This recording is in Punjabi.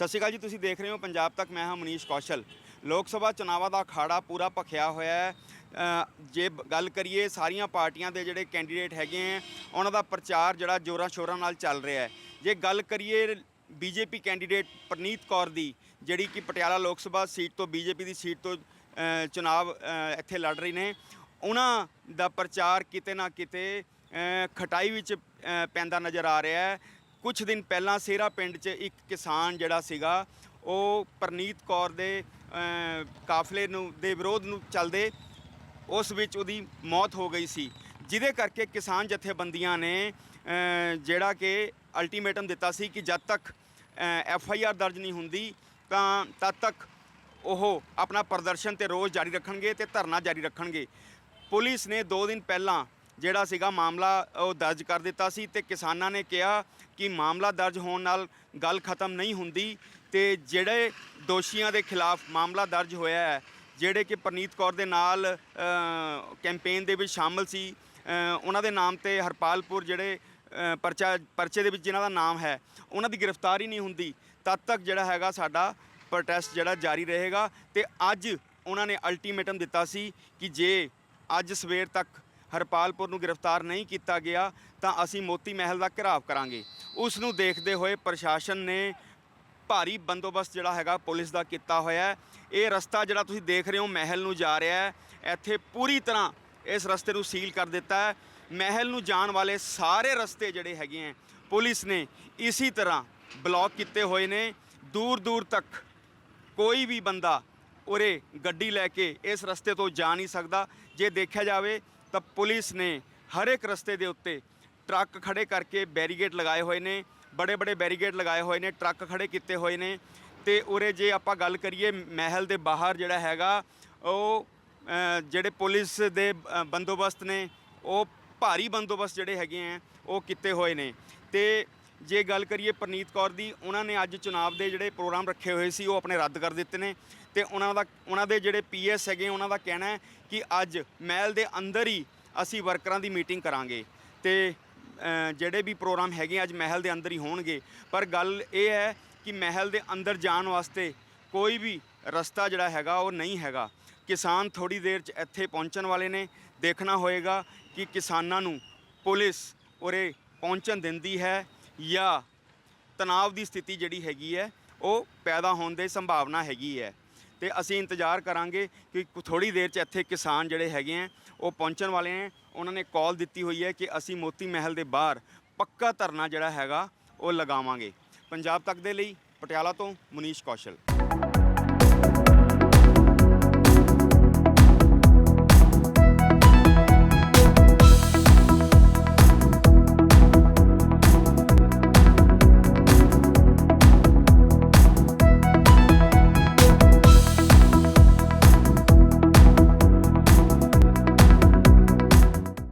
ਸਤਿ ਸ਼੍ਰੀ ਅਕਾਲ ਜੀ, ਤੁਸੀਂ ਦੇਖ ਰਹੇ ਹੋ ਪੰਜਾਬ ਤੱਕ। ਮੈਂ ਹਾਂ ਮਨੀਸ਼ ਕੌਸ਼ਲ। ਲੋਕ ਸਭਾ ਚੁਣਾਵਾਂ ਦਾ ਅਖਾੜਾ ਪੂਰਾ ਭਖਿਆ ਹੋਇਆ ਹੈ। ਜੇ ਗੱਲ ਕਰੀਏ ਸਾਰੀਆਂ ਪਾਰਟੀਆਂ ਦੇ ਜਿਹੜੇ ਕੈਂਡੀਡੇਟ ਹੈਗੇ ਹੈ, ਉਹਨਾਂ ਦਾ ਪ੍ਰਚਾਰ ਜਿਹੜਾ ਜੋਰਾਂ ਸ਼ੋਰਾਂ ਨਾਲ ਚੱਲ ਰਿਹਾ ਹੈ। ਜੇ ਗੱਲ ਕਰੀਏ ਬੀਜੇਪੀ ਕੈਂਡੀਡੇਟ ਪ੍ਰਨੀਤ ਕੌਰ ਦੀ, ਜਿਹੜੀ ਕਿ ਪਟਿਆਲਾ ਲੋਕ ਸਭਾ ਸੀਟ ਤੋਂ ਬੀਜੇਪੀ ਦੀ ਸੀਟ ਤੋਂ ਚੁਣਾਵ ਇੱਥੇ ਲੜ ਰਹੀ ਨੇ, ਉਹਨਾਂ ਦਾ ਪ੍ਰਚਾਰ ਕਿਤੇ ਨਾ ਕਿਤੇ ਖਟਾਈ ਵਿੱਚ ਪੈਂਦਾ ਨਜ਼ਰ ਆ ਰਿਹਾ ਹੈ। ਕੁਝ ਦਿਨ ਪਹਿਲਾਂ ਸੇਰਾ ਪਿੰਡ 'ਚ ਇੱਕ ਕਿਸਾਨ ਜਿਹੜਾ ਸੀਗਾ, ਉਹ ਪ੍ਰਨੀਤ ਕੌਰ ਦੇ ਕਾਫਲੇ ਨੂੰ, ਦੇ ਵਿਰੋਧ ਨੂੰ ਚੱਲਦੇ ਉਸ ਵਿੱਚ ਉਹਦੀ ਮੌਤ ਹੋ ਗਈ ਸੀ। ਜਿਹਦੇ ਕਰਕੇ ਕਿਸਾਨ ਜਥੇਬੰਦੀਆਂ ਨੇ ਜਿਹੜਾ ਕਿ ਅਲਟੀਮੇਟਮ ਦਿੱਤਾ ਸੀ ਕਿ ਜਦ ਤੱਕ ਐਫ ਆਈ ਆਰ ਦਰਜ ਨਹੀਂ ਹੁੰਦੀ, ਤਾਂ ਤਦ ਤੱਕ ਉਹ ਆਪਣਾ ਪ੍ਰਦਰਸ਼ਨ ਤੇ ਰੋਜ਼ ਜਾਰੀ ਰੱਖਣਗੇ ਤੇ ਧਰਨਾ ਜਾਰੀ ਰੱਖਣਗੇ। ਪੁਲਿਸ ਨੇ 2 ਦਿਨ ਪਹਿਲਾਂ ਜਿਹੜਾ ਸੀਗਾ ਮਾਮਲਾ, ਉਹ ਦਰਜ ਕਰ ਦਿੱਤਾ ਸੀ ਤੇ ਕਿਸਾਨਾਂ ਨੇ ਕਿਹਾ ਕਿ ਮਾਮਲਾ ਦਰਜ ਹੋਣ ਨਾਲ ਗੱਲ ਖਤਮ ਨਹੀਂ ਹੁੰਦੀ ਤੇ ਜਿਹੜੇ ਦੋਸ਼ੀਆਂ ਦੇ ਖਿਲਾਫ ਮਾਮਲਾ ਦਰਜ ਹੋਇਆ ਹੈ, ਜਿਹੜੇ ਕਿ ਪ੍ਰਨੀਤ ਕੌਰ ਦੇ ਨਾਲ ਕੈਂਪੇਨ ਦੇ ਵਿੱਚ ਸ਼ਾਮਲ ਸੀ ਉਹਨਾਂ ਦੇ ਨਾਮ ਤੇ ਹਰਪਾਲਪੁਰ ਜਿਹੜੇ ਪਰਚਾ, ਪਰਚੇ ਦੇ ਵਿੱਚ ਜਿਨ੍ਹਾਂ ਦਾ ਨਾਮ ਹੈ, ਉਹਨਾਂ ਦੀ ਗ੍ਰਿਫਤਾਰੀ ਨਹੀਂ ਹੁੰਦੀ, ਤਦ ਤੱਕ ਜਿਹੜਾ ਹੈਗਾ ਸਾਡਾ ਪ੍ਰੋਟੈਸਟ ਜਿਹੜਾ ਜਾਰੀ ਰਹੇਗਾ ਤੇ ਅੱਜ ਉਹਨਾਂ ਨੇ ਅਲਟੀਮੇਟਮ ਦਿੱਤਾ ਸੀ ਕਿ ਜੇ ਅੱਜ ਸਵੇਰ ਤੱਕ ਹਰਪਾਲਪੁਰ ਨੂੰ ਗ੍ਰਿਫਤਾਰ ਨਹੀਂ ਕੀਤਾ ਗਿਆ ਤਾਂ ਅਸੀਂ ਮੋਤੀ ਮਹਿਲ ਦਾ ਘਿਰਾਵ ਕਰਾਂਗੇ। ਉਸ ਨੂੰ ਦੇਖਦੇ ਹੋਏ ਪ੍ਰਸ਼ਾਸਨ ਨੇ ਭਾਰੀ ਬੰਦੋਬਸਤ ਜਿਹੜਾ ਹੈਗਾ ਪੁਲਿਸ ਦਾ ਕੀਤਾ ਹੋਇਆ ਹੈ। ਇਹ ਰਸਤਾ ਜਿਹੜਾ ਤੁਸੀਂ ਦੇਖ ਰਹੇ ਹੋ, ਮਹਿਲ ਨੂੰ ਜਾ ਰਿਹਾ ਹੈ। ਇੱਥੇ ਪੂਰੀ ਤਰ੍ਹਾਂ ਇਸ ਰਸਤੇ ਨੂੰ ਸੀਲ ਕਰ ਦਿੱਤਾ ਹੈ। ਮਹਿਲ ਨੂੰ ਜਾਣ ਵਾਲੇ ਸਾਰੇ ਰਸਤੇ ਜਿਹੜੇ ਹੈਗੇ ਹੈ, ਪੁਲਿਸ ਨੇ ਇਸੇ ਤਰ੍ਹਾਂ ਬਲੌਕ ਕੀਤੇ ਹੋਏ ਨੇ। ਦੂਰ ਦੂਰ ਤੱਕ ਕੋਈ ਵੀ ਬੰਦਾ ਉਰੇ ਗੱਡੀ ਲੈ ਕੇ ਇਸ ਰਸਤੇ ਤੋਂ ਜਾ ਨਹੀਂ ਸਕਦਾ। ਜੇ ਦੇਖਿਆ ਜਾਵੇ ਤਾਂ ਪੁਲਿਸ ਨੇ ਹਰ ਇੱਕ ਰਸਤੇ ਦੇ ਉੱਤੇ ਟਰੱਕ ਖੜੇ ਕਰਕੇ ਬੈਰੀਗੇਡ ਲਗਾਏ ਹੋਏ ਨੇ ਬੜੇ ਬੜੇ ਬੈਰੀਗੇਡ ਲਗਾਏ ਹੋਏ ਨੇ ਟਰੱਕ ਖੜੇ ਕੀਤੇ ਹੋਏ ਨੇ ਤੇ ਉਰੇ ਜੇ ਆਪਾਂ ਗੱਲ ਕਰੀਏ ਮਹਿਲ ਦੇ ਬਾਹਰ ਜਿਹੜਾ ਹੈਗਾ ਉਹ ਜਿਹੜੇ ਪੁਲਿਸ ਦੇ ਅ, ਬੰਦੋਬਸਤ ਨੇ ਉਹ ਭਾਰੀ ਬੰਦੋਬਸਤ ਜਿਹੜੇ ਹੈਗੇ ਆ ਉਹ ਕੀਤੇ ਹੋਏ ਨੇ ਤੇ ਜੇ ਗੱਲ ਕਰੀਏ ਪ੍ਰਨੀਤ ਕੌਰ ਦੀ, ਉਹਨਾਂ ਨੇ ਅੱਜ ਚੁਣਾਵ ਦੇ ਜਿਹੜੇ ਪ੍ਰੋਗਰਾਮ ਰੱਖੇ ਹੋਏ ਸੀ, ਉਹ ਆਪਣੇ ਰੱਦ ਕਰ ਦਿੱਤੇ ਨੇ। ਤੇ ਉਹਨਾਂ ਦਾ, ਉਹਨਾਂ ਦੇ ਜਿਹੜੇ ਪੀਐਸ ਹੈਗੇ, ਉਹਨਾਂ ਦਾ ਕਹਿਣਾ ਹੈ ਕਿ ਅੱਜ ਮਹਿਲ ਦੇ ਅੰਦਰ ਹੀ ਅਸੀਂ ਵਰਕਰਾਂ ਦੀ ਮੀਟਿੰਗ ਕਰਾਂਗੇ। ਤੇ ਜਿਹੜੇ ਵੀ ਪ੍ਰੋਗਰਾਮ ਹੈਗੇ, ਅੱਜ ਮਹਿਲ ਦੇ ਅੰਦਰ ਹੀ ਹੋਣਗੇ। ਪਰ ਗੱਲ ਇਹ ਹੈ ਕਿ ਮਹਿਲ ਦੇ ਅੰਦਰ ਜਾਣ ਵਾਸਤੇ ਕੋਈ ਵੀ ਰਸਤਾ ਜਿਹੜਾ ਹੈਗਾ, ਉਹ ਨਹੀਂ ਹੈਗਾ। ਕਿਸਾਨ ਥੋੜੀ ਦੇਰ 'ਚ ਇੱਥੇ ਪਹੁੰਚਣ ਵਾਲੇ ਨੇ। ਦੇਖਣਾ ਹੋਏਗਾ ਕਿ ਕਿਸਾਨਾਂ ਨੂੰ ਪੁਲਿਸ ਉਰੇ ਪਹੁੰਚਣ ਦਿੰਦੀ ਹੈ। ਜਾਂ ਤਣਾਅ ਦੀ ਸਥਿਤੀ ਜਿਹੜੀ ਹੈਗੀ ਹੈ, ਉਹ ਪੈਦਾ ਹੋਣ ਦੀ ਸੰਭਾਵਨਾ ਹੈਗੀ ਹੈ। ਤੇ ਅਸੀਂ ਇੰਤਜ਼ਾਰ ਕਰਾਂਗੇ ਕਿ ਥੋੜੀ ਦੇਰ 'ਚ ਇੱਥੇ ਕਿਸਾਨ ਜਿਹੜੇ ਹੈਗੇ ਆ ਉਹ ਪਹੁੰਚਣ ਵਾਲੇ ਨੇ ਉਹਨਾਂ ਨੇ ਕਾਲ ਦਿੱਤੀ ਹੋਈ ਹੈ ਕਿ ਅਸੀਂ ਮੋਤੀ ਮਹਿਲ ਦੇ ਬਾਹਰ ਪੱਕਾ ਧਰਨਾ ਜਿਹੜਾ ਹੈਗਾ, ਉਹ ਲਗਾਵਾਂਗੇ। ਪੰਜਾਬ ਤੱਕ ਦੇ ਲਈ, ਪਟਿਆਲਾ ਤੋਂ ਮਨੀਸ਼ ਕੌਸ਼ਲ।